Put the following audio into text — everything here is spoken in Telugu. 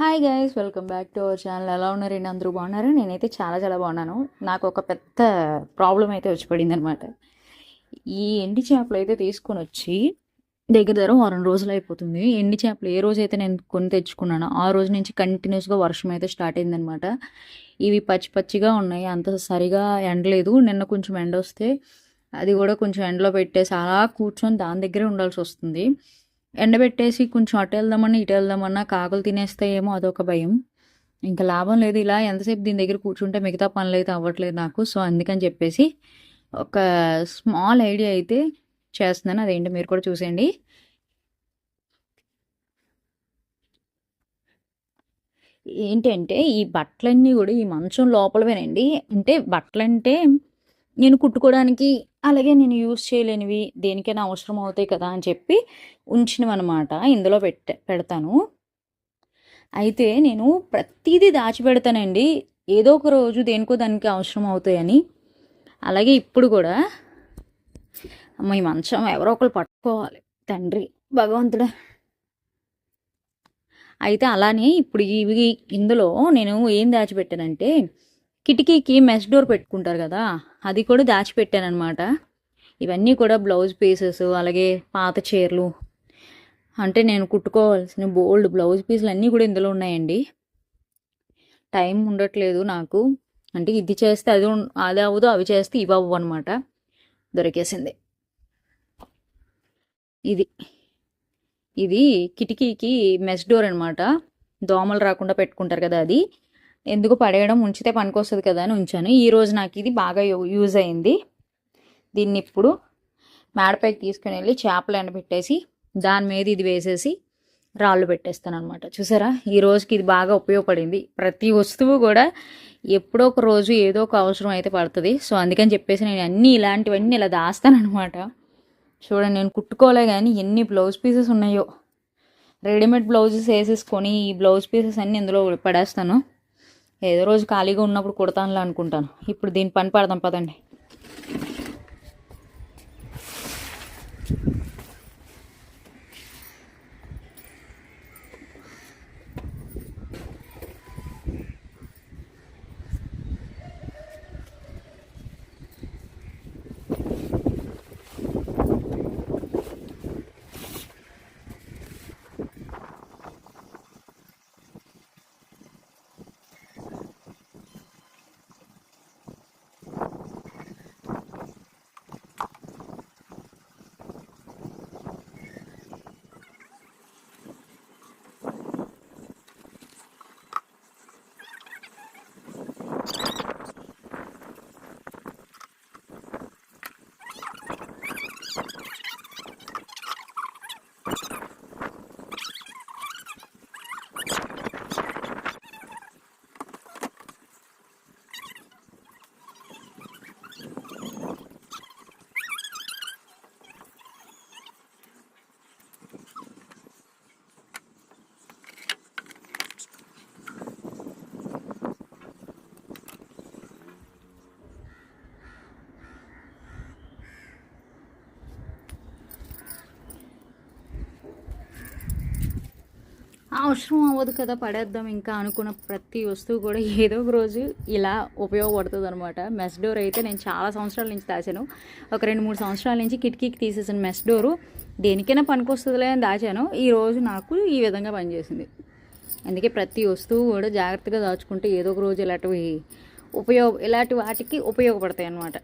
Hi guys welcome back to our channel ఎలా ఉన్నారండి అందరూ బాగున్నారు? నేనైతే చాలా చాలా బాగున్నాను. నాకు ఒక పెద్ద ప్రాబ్లం అయితే వచ్చి పడింది అనమాట ఈ ఎండి చేపలు అయితే తీసుకొని వచ్చి దగ్గర దగ్గర వారం రోజులు అయిపోతుంది. ఎండి చేపలు ఏ రోజు అయితే నేను కొని తెచ్చుకున్నాను ఆ రోజు నుంచి కంటిన్యూస్గా వర్షం అయితే స్టార్ట్ అయిందనమాట ఇవి పచ్చి పచ్చిగా ఉన్నాయి. అంత సరిగా ఎండలేదు. నిన్న కొంచెం ఎండ వస్తే అది కూడా కొంచెం ఎండలో పెట్టేసి అలా కూర్చొని దాని దగ్గరే ఉండాల్సి వస్తుంది. ఎండబెట్టేసి కొంచెం అటు వెళ్దామన్నా ఇటు వెళ్దామన్నా కాకులు తినేస్తాయేమో అదొక భయం. ఇంకా లాభం లేదు ఇలా ఎంతసేపు దీని దగ్గర కూర్చుంటే మిగతా పనులు అయితే అవ్వట్లేదు నాకు. సో అందుకని చెప్పేసి ఒక స్మాల్ ఐడియా అయితే చేస్తున్నాను. అదేంటి మీరు కూడా చూసేయండి. ఏంటంటే ఈ బట్టలన్నీ కూడా ఈ మంచం లోపలవేనండి. అంటే బట్టలంటే నేను కుట్టుకోవడానికి అలాగే నేను యూస్ చేయలేనివి దేనికైనా అవసరం అవుతాయి కదా అని చెప్పి ఉంచినవి అనమాట ఇందులో పెట్ట పెడతాను. అయితే నేను ప్రతిదీ దాచిపెడతానండి ఏదో ఒక రోజు దేనికో దానికి అవసరం అవుతాయని. అలాగే ఇప్పుడు కూడా అమ్మ ఈ మంచం ఎవరో ఒకరు పట్టుకోవాలి. తండ్రి భగవంతుడా. అయితే అలానే ఇప్పుడు ఇవి ఇందులో నేను ఏం దాచిపెట్టానంటే కిటికీకి మెస్ డోర్ పెట్టుకుంటారు కదా అది కూడా దాచిపెట్టానమాట అనమాట ఇవన్నీ కూడా బ్లౌజ్ పీసెస్ అలాగే పాత చీరలు. అంటే నేను కుట్టుకోవాల్సిన బోల్డ్ బ్లౌజ్ పీసులు అన్నీ కూడా ఇందులో ఉన్నాయండి. టైం ఉండట్లేదు నాకు. అంటే ఇది చేస్తే అది అది అవ్వదు అవి చేస్తే ఇవి అవ్వు అనమాట దొరికేసింది. ఇది. ఇది కిటికీకి మెస్ డోర్ అనమాట దోమలు రాకుండా పెట్టుకుంటారు కదా అది. ఎందుకు పడేయడం ఉంచితే పనికొస్తుంది కదా అని ఉంచాను. ఈరోజు నాకు ఇది బాగా యూ- యూజ్ అయింది. దీన్ని ఇప్పుడు మేడపైకి తీసుకుని వెళ్ళి చేపలు ఎండబెట్టేసి దాని మీద ఇది వేసేసి రాళ్ళు పెట్టేస్తాను అనమాట చూసారా? ఈ రోజుకి ఇది బాగా ఉపయోగపడింది. ప్రతి వస్తువు కూడా ఎప్పుడో ఒక రోజు ఏదో ఒక అవసరం అయితే పడుతుంది. సో అందుకని చెప్పేసి నేను అన్నీ ఇలాంటివన్నీ ఇలా దాస్తానమాట చూడండి నేను కుట్టుకోలే కానీ ఎన్ని బ్లౌజ్ పీసెస్ ఉన్నాయో. రెడీమేడ్ బ్లౌజెస్ వేసేసుకొని ఈ బ్లౌజ్ పీసెస్ అన్నీ ఇందులో పడేస్తాను. ఏదో రోజు ఖాళీగా ఉన్నప్పుడు కుడతానులే అనుకుంటాను. ఇప్పుడు దీని పని పడదాం పదండి. అవసరం అవ్వదు కదా పడేద్దాం ఇంకా అనుకున్న ప్రతి వస్తువు కూడా ఏదో ఒక రోజు ఇలా ఉపయోగపడుతుంది అనమాట మెస్ డోర్ అయితే నేను చాలా సంవత్సరాల నుంచి దాచాను. ఒక రెండు మూడు సంవత్సరాల నుంచి కిటికీకి తీసేసిన మెస్ డోరు దేనికైనా పనికొస్తుందిలే అని దాచాను. ఈరోజు నాకు ఈ విధంగా పనిచేసింది. అందుకే ప్రతి వస్తువు కూడా జాగ్రత్తగా దాచుకుంటే ఏదో ఒక రోజు ఇలాంటివి ఉపయోగ ఇలాంటి వాటికి ఉపయోగపడతాయి అన్నమాట